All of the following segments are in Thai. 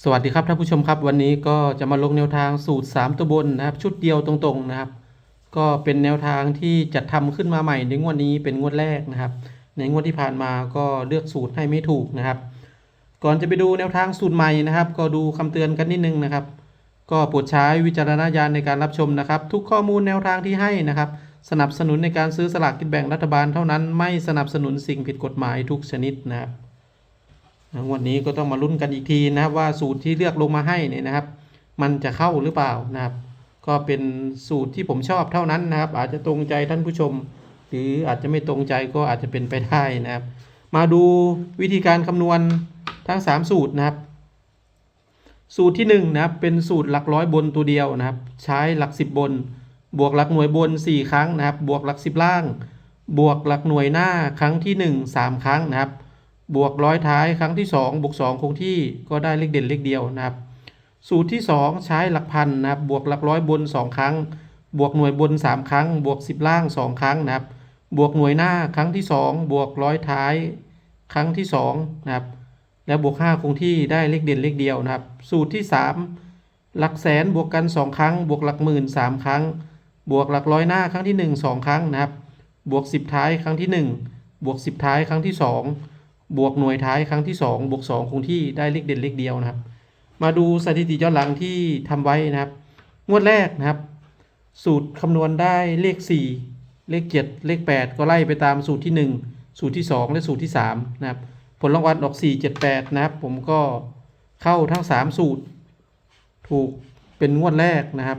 สวัสดีครับท่านผู้ชมครับ วันนี้ก็จะมาลงแนวทางสูตร 3 ตัวบนนะครับ ชุดเดียวตรงๆนะครับ ก็เป็นแนวทางที่จัดทำขึ้นมาใหม่ในงวดนี้เป็นงวดแรกนะครับ ในงวดที่ผ่านมาก็เลือกสูตรให้ไม่ถูกนะครับ ก่อนจะไปดูแนวทางสูตรใหม่นะครับ ก็ดูคำเตือนกันนิดนึงนะครับ ก็โปรดใช้วิจารณญาณในการรับชมนะครับ ทุกข้อมูลแนวทางที่ให้นะครับ สนับสนุนในการซื้อสลากกินแบ่งรัฐบาลเท่านั้นไม่สนับสนุนสิ่งผิดกฎหมายทุกชนิดนะครับ วันนี้ก็ต้องมาลุ้นกันอีกทีนะครับว่าสูตรที่เลือกลงมาให้เนี่ยนะครับ มันจะเข้าหรือเปล่านะครับ ก็เป็นสูตรที่ผมชอบเท่านั้นนะครับ อาจจะตรงใจท่านผู้ชม หรืออาจจะไม่ตรงใจก็อาจจะเป็นไปได้นะครับ มาดูวิธีการคำนวณทั้ง 3 สูตรนะครับ สูตรที่1นงนะครับเป็นสูตรหลักร้อยบนตัวเดียวนะครับ ใช้หลัก 10 บน บวกหลักหน่วยบน 4 ครั้งนะครับ บวกหลัก 10 ล่าง บวกหลักหน่วยหน้าครั้งที่ 1 3 ครั้งนะครับ บวกร้อยท้ายครั้งที่ 2 บวก 2 คงที่ก็ได้เลขเด่นเลขเดียวนะครับ สูตรที่ 2 ใช้หลักพันนะครับบวกหลักร้อยบน 2 ครั้ง บวกหน่วยบน 3 ครั้ง บวก 10 ล่าง 2 ครั้งนะครับ บวกหน่วยหน้าครั้งที่ 2 บวกร้อยท้าย ครั้งที่2นะครับแล้วบวก 5 คงที่ได้เลขเด่นเลขเดียวนะครับ สูตรที่ 3 หลักแสนบวกกัน 2 ครั้ง บวกหลักหมื่น 3 ครั้ง บวกหลักร้อยหน้าครั้งที่ 1 2 ครั้งนะครับ บวก 10 ท้ายครั้งที่ 1 บวก 10 ท้ายครั้งที่ 2 บวกหน่วยท้ายครั้งที่ 2 บวก 2 คงที่ได้เลขเด่นเลขเดียวนะครับ มาดูสถิติย้อนหลังที่ทำไว้นะครับ งวดแรกนะครับ สูตรคำนวณได้เลข 4 เลข 7 เลข 8 ก็ไล่ไปตามสูตรที่ 1 สูตรที่ 2 และสูตรที่3นะครับผลรางวัลออก 4 7 8 นะครับ ผมก็เข้าทั้ง 3 สูตร ถูกเป็นงวดแรกนะครับ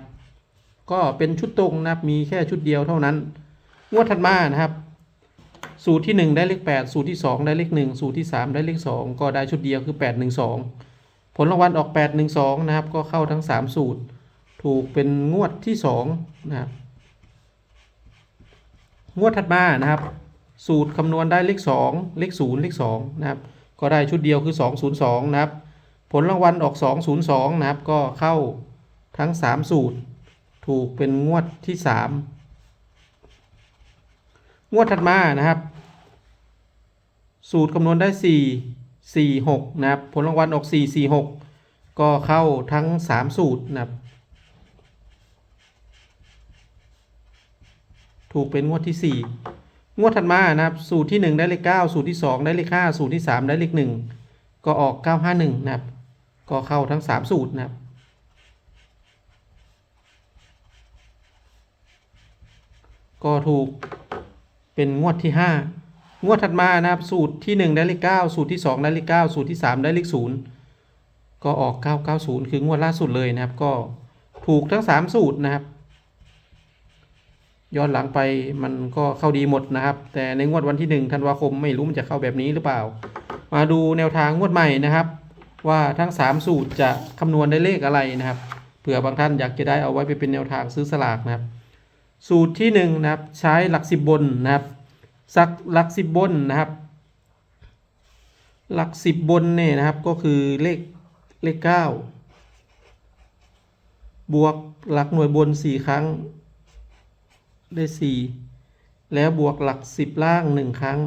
ก็เป็นชุดตรงนะครับมีแค่ชุดเดียวเท่านั้น งวดถัดมานะครับ สูตรที่ 1 ได้เลข 8 สูตรที่ 2 ได้เลข 1 สูตรที่ 3 ได้เลข 2 ก็ได้ชุดเดียวคือ 8 1 2 ผลรางวัลออก 8 1 2 นะครับ ก็เข้าทั้ง 3 สูตร ถูกเป็นงวดที่ 2 นะครับ งวดถัดมานะครับ สูตรคำนวณได้เลข 2 เลข 0 เลข 2 นะครับ ก็ได้ชุดเดียวคือ 202 นะครับ ผลรางวัลออก 202 นะครับ ก็เข้าทั้ง 3 สูตร ถูกเป็นงวดที่ 3 งวดถัดมานะครับ สูตรคำนวณได้ 4 4 6 นะครับ ผลรางวัลออก4 4 6 ก็เข้าทั้ง 3 สูตรนะครับ ถูกเป็นงวดที่ 4 งวดถัดมานะครับ สูตรที่ 1 ได้เลข 9 สูตรที่ 2 ได้เลข 5 สูตรที่ 3 ได้เลข 1 ก็ออก 951 นะครับ ก็เข้าทั้ง 3 สูตรนะครับก็ถูกเป็นงวดที่ 5 งวดถัดมานะครับสูตรที่ 1 ได้เลข9สูตรที่ 2 ได้เลข9สูตรที่ 3 ได้เลข0ก็ออก 990 คืองวดล่าสุดเลยนะครับ ก็ถูกทั้ง 3 สูตรนะครับย้อนหลังไปมันก็เข้าดีหมดนะครับ แต่ในงวดวันที่1ธันวาคมไม่รู้มันจะเข้าแบบนี้หรือเปล่า มาดูแนวทางงวดใหม่นะครับ ว่าทั้ง 3 สูตรจะคำนวณได้เลขอะไรนะครับเผื่อบางท่านอยากจะได้เอาไว้ไปเป็นแนวทางซื้อสลากนะครับ สูตรที่1นะครับใช้หลักสิบบนนะครับ สักหลักสิบบนนะครับ หลักสิบบนเนี่ยนะครับก็คือเลขเลขเก้าบวกหลักหน่วยบนสี่ครั้ง ได้สี่แล้วบวกหลักสิบล่างหนึ่งครั้ง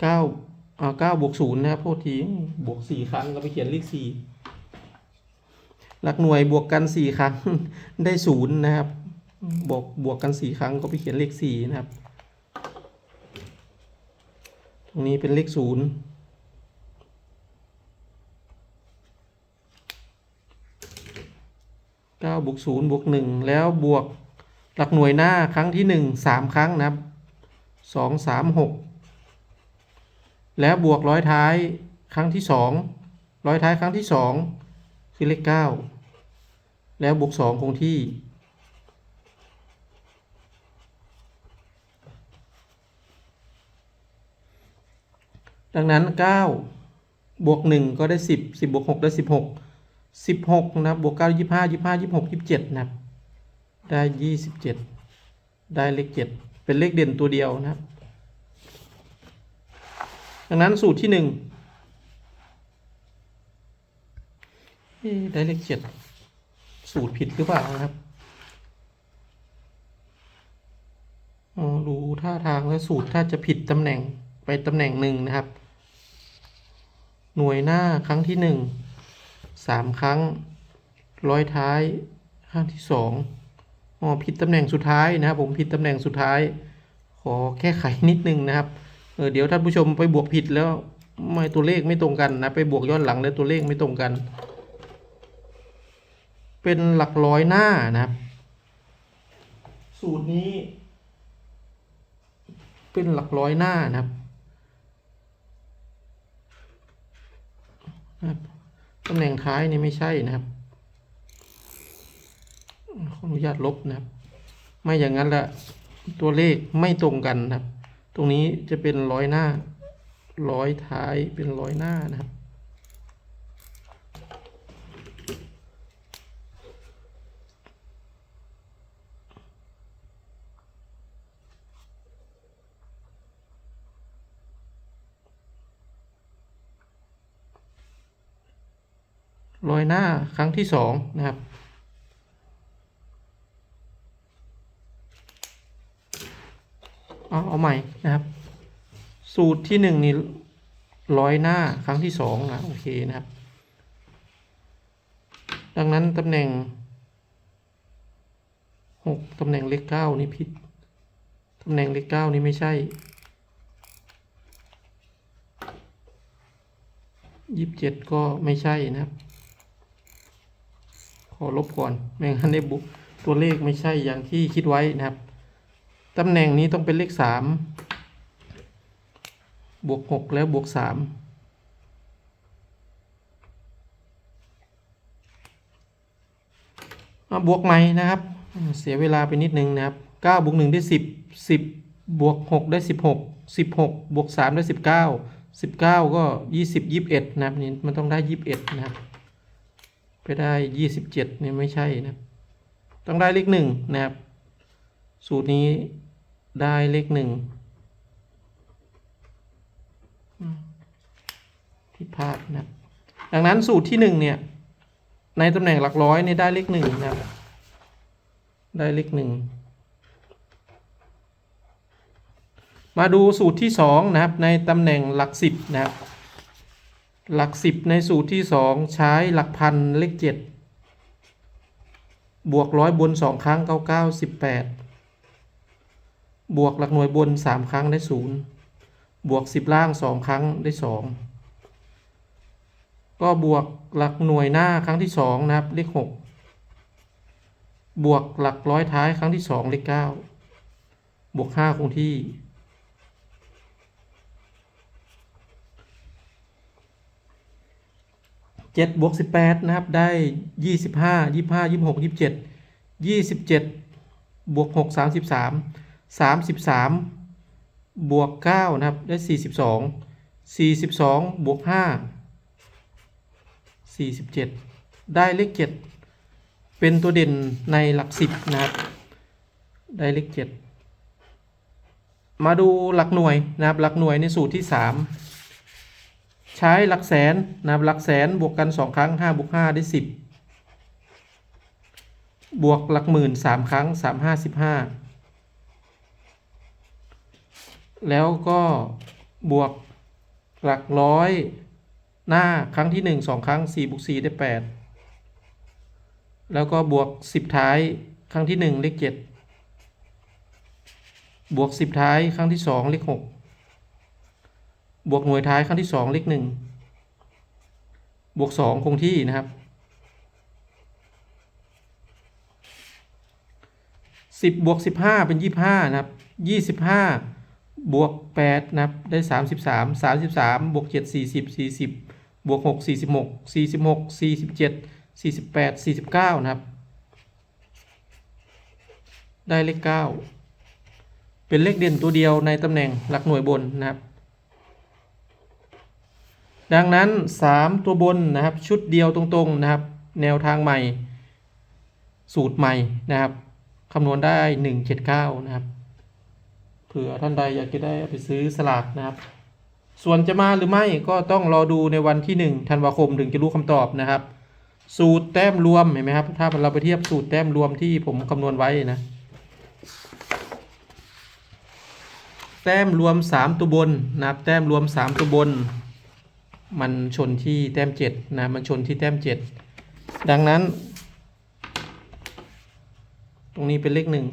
เก้าอ่าเก้าบวกศูนย์นะครับโทษทีบวกสี่ครั้งก็ไปเขียนเลขสี่หลักหน่วยบวกกันสี่ครั้งได้ศูนย์นะครับ บวกบวกกันสี่ครั้งก็ไปเขียนเลขสี่นะครับ ตรงนี้เป็นเลขศูนย์เก้าบวกศูนย์บวกหนึ่งแล้วบวกหลักหน่วยหน้าครั้งที่หนึ่งสามครั้งนะครับสองสามหกแล้วบวกร้อยท้ายครั้งที่สองร้อยท้ายครั้งที่สองคือเลขเก้าแล้วบวกสองคงที่ ดังนั้น 9 บวก 1 ก็ได้ 10 10บวก 6 ได้ 16 16 นะครับ บวก 9 25 25 26 27 นะครับ ได้ 27 ได้เลข 7 เป็นเลขเด่นตัวเดียวนะครับ ดังนั้นสูตรที่ 1 ได้เลข 7 สูตรผิดหรือเปล่านะครับอ๋อดูท่าทางแล้วสูตรถ้าจะผิดตำแหน่ง ไปตำแหน่งหนึ่งนะครับ หน่วยหน้าครั้งที่หนึ่งสามครั้ง ร้อยท้ายครั้งที่สองอ๋อผิดตำแหน่งสุดท้ายนะครับ ผมผิดตำแหน่งสุดท้าย ขอแก้ไขนิดนึงนะครับเออเดี๋ยวท่านผู้ชมไปบวกผิดแล้วไม่ตัวเลขไม่ตรงกันนะไปบวกย้อนหลังแล้วตัวเลขไม่ตรงกัน เป็นหลักร้อยหน้านะครับ สูตรนี้ เป็นหลักร้อยหน้านะครับนะครับ ตำแหน่งท้ายนี่ไม่ใช่นะครับขออนุญาตลบนะครับ ไม่อย่างนั้นละตัวเลขไม่ตรงกันนะครับ ตรงนี้จะเป็นร้อยหน้า ร้อยท้ายเป็นร้อยหน้านะครับ อยหน้าครั้งที่สองนะครับ เอาเอาใหม่นะครับ สูตรที่หนึ่งนี่ร้อยหน้าครั้งที่สองนะโอเคนะครับ ดังนั้นตำแหน่งหกตำแหน่งเลขเก้านี่ผิด ตำแหน่งเลขเก้านี่ไม่ใช่ยี่สิบเจ็ดก็ไม่ใช่นะครับ อลบก่อนไม่งั้นได้บุตัวเลขไม่ใช่อย่างที่คิดไว้นะครับ ตำแหน่งนี้ต้องเป็นเลขสามบวกหกแล้วบวกสามาบวกใหม่นะครับ เสียเวลาไปนิดนึงนะครับเก้าบวกหนึ่งได้สิบสิบบวกหกได้สิบหกสิบหกบวกสามได้สิบเก้าสิบเก้าก็ยี่สิบยี่สิบเอ็ดนะครับนี่มันต้องได้ยี่สิบเอ็ดนะครับ ไปได้ยี่สิบเจ็ดเนี่ยไม่ใช่นะ ต้องได้เลขหนึ่งนะครับ สูตรนี้ได้เลขหนึ่งอืมผิดพลาดนะครับดังนั้นสูตรที่หนึ่งเนี่ย ในตำแหน่งหลักร้อยเนี่ยได้เลขหนึ่งนะครับ ได้เลขหนึ่งมาดูสูตรที่สองนะครับ ในตำแหน่งหลักสิบนะครับ หลักสิบในสูตรที่สองใช้หลักพันเลขเจ็ดบวกร้อยบนสองครั้งเก้าเก้าสิบแปดบวกหลักหน่วยบนสามครั้งได้ศูนย์บวกสิบล่างสองครั้งได้สองก็บวกหลักหน่วยหน้าครั้งที่สองนะครับเลขหกบวกหลักร้อยท้ายครั้งที่สองเลขเก้าบวกห้าคงที่ เจ็ดบวกสิบแปดนะครับ ได้ยี่สิบห้ายี่ห้ายี่หกยี่เจ็ดยี่สิบเจ็ดบวกหกสามสิบสามสามสิบสามบวกเก้านะครับ ได้สี่สิบสองสี่สิบสองบวกห้าสี่สิบเจ็ดได้เลขเจ็ดเป็นตัวเด่นในหลักสิบนะครับ ได้เลขเจ็ดมาดูหลักหน่วยนะครับ หลักหน่วยในสูตรที่สาม ใช้หลักแสนนะครับหลักแสนบวกกันสองครั้งห้าบวกห้าได้สิบบวกหลักหมื่นสามครั้งสามห้าสิบห้าแล้วก็บวกหลักร้อยหน้าครั้งที่หนึ่งสองครั้งสี่บวกสี่ได้แปดแล้วก็บวกสิบท้ายครั้งที่หนึ่งเลขเจ็ดบวกสิบท้ายครั้งที่สองเลขหก บวกหน่วยท้ายครั้งที่สองเลขหนึ่งบวกสองคงที่นะครับสิบบวกสิบห้าเป็นยี่ห้านะครับยี่สิบห้าบวกแปดนะครับได้สามสิบสามสามสิบสามบวกเจ็ดสี่สิบสี่สิบบวกหกสี่สิบหกสี่สิบหกสี่สิบเจ็ดสี่สิบแปดสี่สิบเก้านะครับ ได้เลขเก้าเป็นเลขเด่นตัวเดียวในตำแหน่งหลักหน่วยบนนะครับ ดังนั้น 3 ตัวบนนะครับ ชุดเดียวตรงๆนะครับ แนวทางใหม่ สูตรใหม่นะครับคำนวณได้ 179 นะครับเผื่อท่านใดอยากจะได้ไปซื้อสลากนะครับ ส่วนจะมาหรือไม่ก็ต้องรอดูในวันที่1ธันวาคมถึงจะรู้คำตอบนะครับ สูตรแต้มรวมเห็นไหมครับ ถ้าเราไปเทียบสูตรแต้มรวมที่ผมคำนวณไว้นะ แต้มรวม 3 ตัวบนนะครับ แต้มรวม 3 ตัวบน มันชนที่แต้มเจ็ดนะ มันชนที่แต้มเจ็ดดังนั้น ตรงนี้เป็นเลขหนึ่ง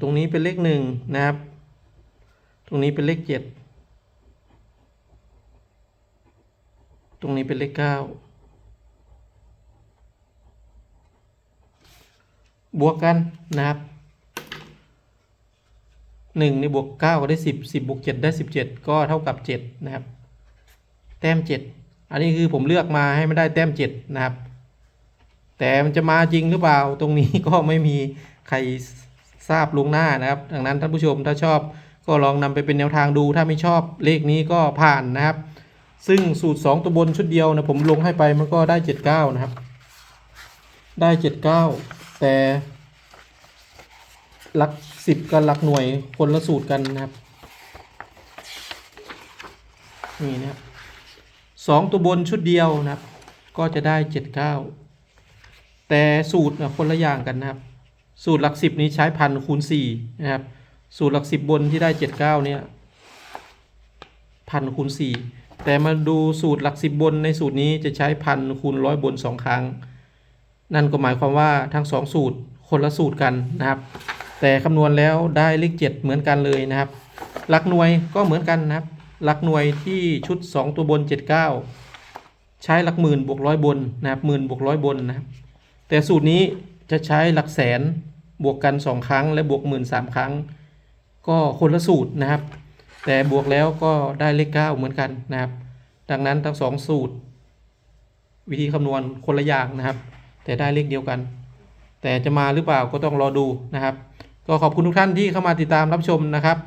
ตรงนี้เป็นเลขหนึ่งนะครับ ตรงนี้เป็นเลขเจ็ด ตรงนี้เป็นเลขเก้า บวกกันนะครับหนึ่งนี่บวกเก้าก็ได้สิบสิบบวกเจ็ดได้สิบเจ็ดก็เท่ากับเจ็ดนะครับ แต้มเจ็ดอันนี้คือผมเลือกมาให้ไม่ได้แต้มเจ็ดนะครับ แต่มันจะมาจริงหรือเปล่าตรงนี้ก็ไม่มีใครทราบลวงหน้านะครับ ดังนั้นท่านผู้ชมถ้าชอบก็ลองนำไปเป็นแนวทางดู ถ้าไม่ชอบเลขนี้ก็ผ่านนะครับ ซึ่งสูตร 2 ตัวบนชุดเดียวนะผมลงให้ไปมันก็ได้ 79 นะครับ ได้ 79 แต่หลัก10กับหลักหน่วยคนละสูตรกันนะครับ นี่นะครับสองตัวบนชุดเดียวนะครับ ก็จะได้79แต่สูตรนะคนละอย่างกันนะครับ สูตรหลัก10นี้ใช้พันคูณ4นะครับ สูตรหลัก10บนที่ได้79เนี่ยพันคูณ4แต่มาดูสูตรหลัก10บนในสูตรนี้จะใช้พันคูณร้อยบน2ครั้ง นั่นก็หมายความว่าทั้ง2สูตรคนละสูตรกันนะครับ แต่คำนวณแล้วได้เลข7เหมือนกันเลยนะครับหลักหน่วยก็เหมือนกันนะครับหลักหน่วยที่ชุด 2 ตัวบน 79 ใช้หลักหมื่นบวกร้อยบนนะครับหมื่นบวกร้อยบนนะครับแต่สูตรนี้จะใช้หลักแสนบวกกัน 2 ครั้ง และบวกหมื่นสามครั้ง ก็คนละสูตรนะครับ แต่บวกแล้วก็ได้เลข 9 เหมือนกันนะครับ ดังนั้นทั้งสองสูตร วิธีคำนวณคนละอย่างนะครับ แต่ได้เลขเดียวกัน แต่จะมาหรือเปล่าก็ต้องรอดูนะครับ ก็ขอบคุณทุกท่านที่เข้ามาติดตามรับชมนะครับ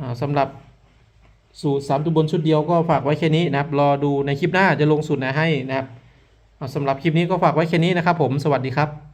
อ่าสำหรับสูตรสามตัวบนชุดเดียวก็ฝากไว้แค่นี้นะครับ รอดูในคลิปหน้าจะลงสูตรไหนให้นะครับอ่าสำหรับคลิปนี้ก็ฝากไว้แค่นี้นะครับผมสวัสดีครับ